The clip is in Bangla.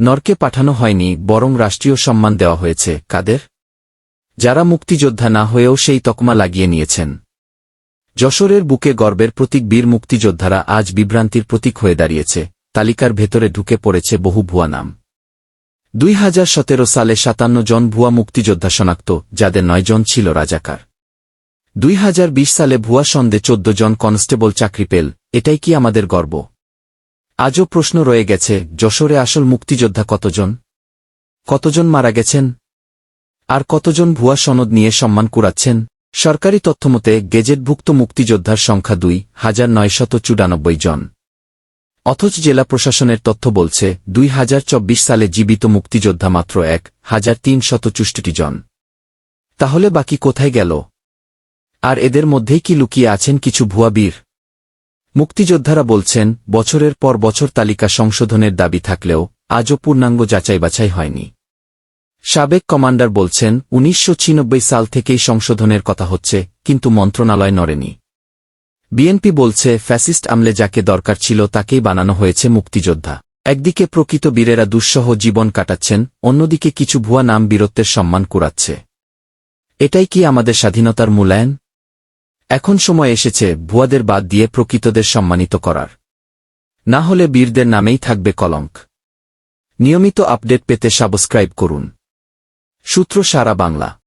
নরকে পাঠানো হয়নি, বরং রাষ্ট্রীয় সম্মান দেওয়া হয়েছে, কাদের? যারা মুক্তিযোদ্ধা না হয়েও সেই তকমা লাগিয়ে নিয়েছেন। যশোরের বুকে গর্বের প্রতীক বীর মুক্তিযোদ্ধারা আজ বিভ্রান্তির প্রতীক হয়ে দাঁড়িয়েছে, তালিকার ভেতরে ঢুকে পড়েছে বহু ভুয়া নাম। দুই হাজার সতেরো সালে সাতান্ন জন ভুয়া মুক্তিযোদ্ধা শনাক্ত, যাদের নয়জন ছিল রাজাকার। দুই হাজার বিশ সালে ভুয়া সন্দে চোদ্দ জন কনস্টেবল চাকরি পেল, এটাই কি আমাদের গর্ব? আজও প্রশ্ন রয়ে গেছে, যশোরে আসল মুক্তিযোদ্ধা কতজন? কতজন মারা গেছেন? আর কতজন ভুয়া সনদ নিয়ে সম্মান কুড়াচ্ছেন? সরকারি তথ্যমতে, গেজেটভুক্ত মুক্তিযোদ্ধার সংখ্যা দুই, হাজার নয়শত চুরানব্বই জন। অথচ জেলা প্রশাসনের তথ্য বলছে, দুই হাজার চব্বিশ সালে জীবিত মুক্তিযোদ্ধা মাত্র এক, হাজার তিনশত চুষ্টি জন। তাহলে বাকি কোথায় গেল? আর এদের মধ্যেই কি লুকিয়ে আছেন কিছু ভুয়া বীর? মুক্তিযোদ্ধারা বলছেন, বছরের পর বছর তালিকা সংশোধনের দাবি থাকলেও আজও পূর্ণাঙ্গ যাচাই বাছাই হয়নি। সাবেক কমান্ডার বলছেন, উনিশশো নব্বই সাল থেকেই সংশোধনের কথা হচ্ছে, কিন্তু মন্ত্রণালয় নড়েনি। বিএনপি বলছে, ফ্যাসিস্ট আমলে যাকে দরকার ছিল তাকেই বানানো হয়েছে মুক্তিযোদ্ধা। একদিকে প্রকৃত বীরেরা দুঃসহ জীবন কাটাচ্ছেন, অন্যদিকে কিছু ভুয়া নাম বীরত্বের সম্মান কুড়াচ্ছে। এটাই কি আমাদের স্বাধীনতার মূল্যায়ন? এখন সময় এসেছে ভুয়াদের বাদ দিয়ে প্রকৃতদের সম্মানিত করার। না হলে বীরদের নামেই থাকবে কলঙ্ক। নিয়মিত আপডেট পেতে সাবস্ক্রাইব করুন। সূত্র সারা বাংলা।